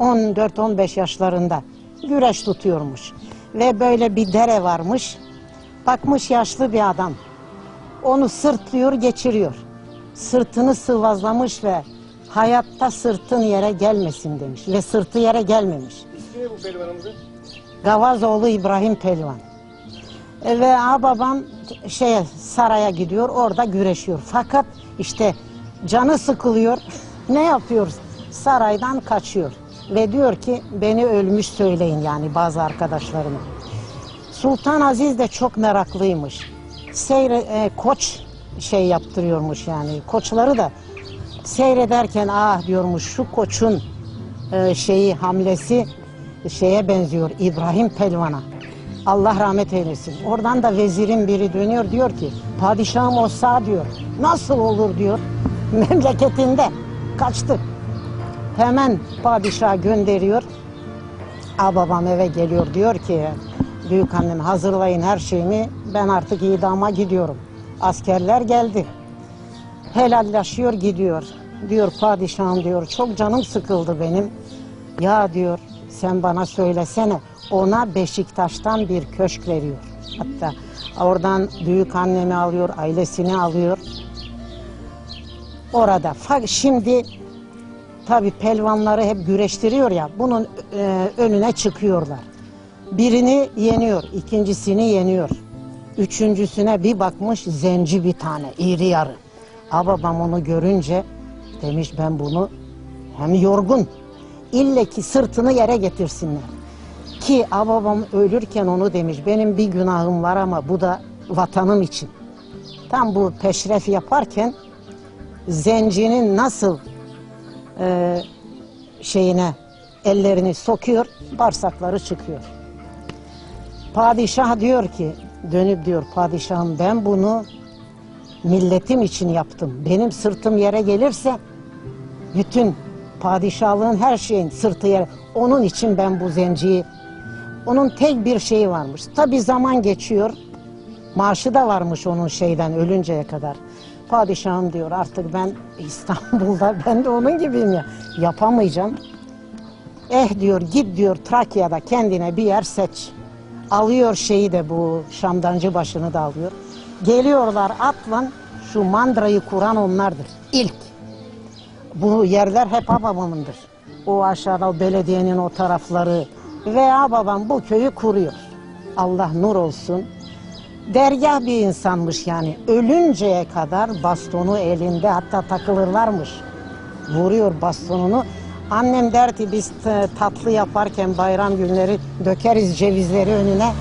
14-15 yaşlarında güreş tutuyormuş. Ve böyle bir dere varmış. Bakmış yaşlı bir adam. Onu sırtlıyor, geçiriyor. Sırtını sıvazlamış ve hayatta sırtın yere gelmesin demiş. Ve sırtı yere gelmemiş. İsmi ne bu pehlivanımızın? Gavazoğlu İbrahim Pelvan. E, Ve babam şeye saraya gidiyor orada güreşiyor. Fakat işte canı sıkılıyor. ne yapıyor? Saraydan kaçıyor. Ve diyor ki beni ölmüş söyleyin yani bazı arkadaşlarıma. Sultan Aziz de çok meraklıymış. Seyre, e, koç şey yaptırıyormuş yani. Koçları da seyrederken ah diyormuş şu koçun e, şeyi hamlesi şeye benziyor İbrahim Pelvan'a. Allah rahmet eylesin. Oradan da vezirin biri dönüyor diyor ki padişahım olsa diyor. Nasıl olur diyor. Memleketinde kaçtı. Hemen padişah gönderiyor. A babam eve geliyor diyor ki büyük annem hazırlayın her şeyimi ben artık idama gidiyorum. Askerler geldi. Helallaşıyor gidiyor. Diyor padişahım diyor çok canım sıkıldı benim. Ya diyor sen bana söylesene ona Beşiktaş'tan bir köşk veriyor. Hatta oradan büyük annemi alıyor, ailesini alıyor. Orada. Şimdi tabi pelvanları hep güreştiriyor ya bunun e, önüne çıkıyorlar. Birini yeniyor, ikincisini yeniyor. Üçüncüsüne bir bakmış zenci bir tane, iri yarı. Babam onu görünce demiş ben bunu hem yorgun ille ki sırtını yere getirsinler. Ki babam ölürken onu demiş benim bir günahım var ama bu da vatanım için. Tam bu peşref yaparken zencinin nasıl e, şeyine ellerini sokuyor, bağırsakları çıkıyor. Padişah diyor ki, dönüp diyor padişahım ben bunu milletim için yaptım. Benim sırtım yere gelirse bütün padişahlığın her şeyin sırtı yere. Onun için ben bu zenciyi, onun tek bir şeyi varmış. Tabi zaman geçiyor, maaşı da varmış onun şeyden ölünceye kadar. Padişahım diyor artık ben İstanbul'da ben de onun gibiyim ya yapamayacağım. Eh diyor git diyor Trakya'da kendine bir yer seç. Alıyor şeyi de bu Şamdancı başını da alıyor. Geliyorlar atlan şu mandrayı kuran onlardır. İlk. Bu yerler hep babamındır. O aşağıda o belediyenin o tarafları veya babam bu köyü kuruyor. Allah nur olsun. Dergah bir insanmış yani. Ölünceye kadar bastonu elinde hatta takılırlarmış. Vuruyor bastonunu. Annem der ki biz t- tatlı yaparken bayram günleri dökeriz cevizleri önüne.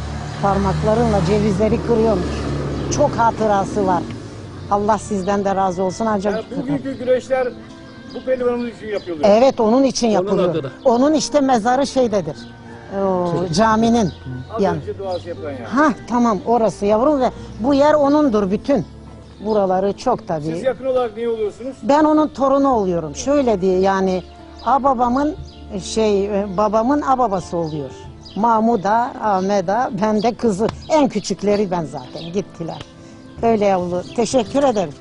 Parmaklarınla cevizleri kırıyormuş. Çok hatırası var. Allah sizden de razı olsun ancak. Yani bugünkü güreşler bu pehlivanımız için yapılıyor. Evet onun için yapılıyor. adına. Onun işte mezarı şeydedir. O, caminin yan. duası yapılan yer. Ha tamam orası yavrum ve bu yer onundur bütün. Buraları çok tabii. Siz yakın olarak niye oluyorsunuz? Ben onun torunu oluyorum. Şöyle diye yani ababamın şey e, babamın ababası oluyor. Mahmuda, Ahmeda, ben de kızı. En küçükleri ben zaten gittiler. Öyle yavru. Teşekkür ederim.